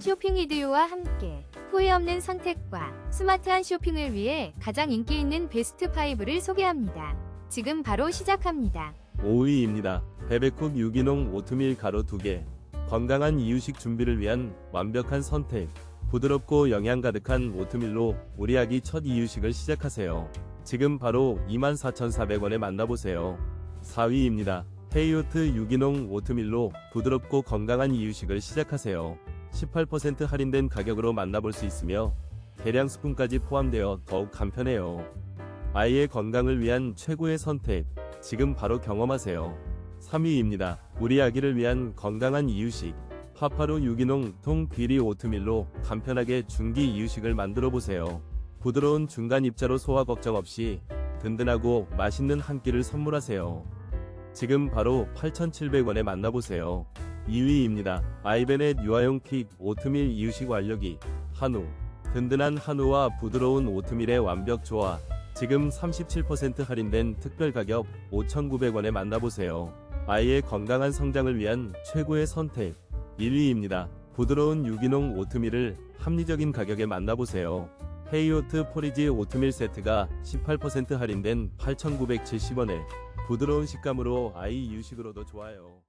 쇼핑 이디오와 함께 후회 없는 선택과 스마트한 쇼핑을 위해 가장 인기 있는 베스트 5를 소개합니다. 지금 바로 시작합니다. 5위입니다. 베베쿡 유기농 오트밀 가루 2개. 건강한 이유식 준비를 위한 완벽한 선택. 부드럽고 영양 가득한 오트밀로 우리 아기 첫 이유식을 시작하세요. 지금 바로 24,400원에 만나보세요. 4위입니다. 헤이오트 유기농 오트밀로 부드럽고 건강한 이유식을 시작하세요. 18% 할인된 가격으로 만나볼 수 있으며 대량 스푼까지 포함되어 더욱 간편해요. 아이의 건강을 위한 최고의 선택. 지금 바로 경험하세요. 3위입니다. 우리 아기를 위한 건강한 이유식. 파파로 유기농 통 귀리 오트밀로 간편하게 중기 이유식을 만들어 보세요. 부드러운 중간 입자로 소화 걱정 없이 든든하고 맛있는 한 끼를 선물하세요. 지금 바로 8,700원에 만나보세요. 2위입니다. 아이베넷 유아용 킥 오트밀 이유식 완료기 한우. 든든한 한우와 부드러운 오트밀의 완벽 조화. 지금 37% 할인된 특별 가격 5,900원에 만나보세요. 아이의 건강한 성장을 위한 최고의 선택 1위입니다. 부드러운 유기농 오트밀을 합리적인 가격에 만나보세요. 헤이오트 포리지 오트밀 세트가 18% 할인된 8,970원에 부드러운 식감으로 아이 이유식으로도 좋아요.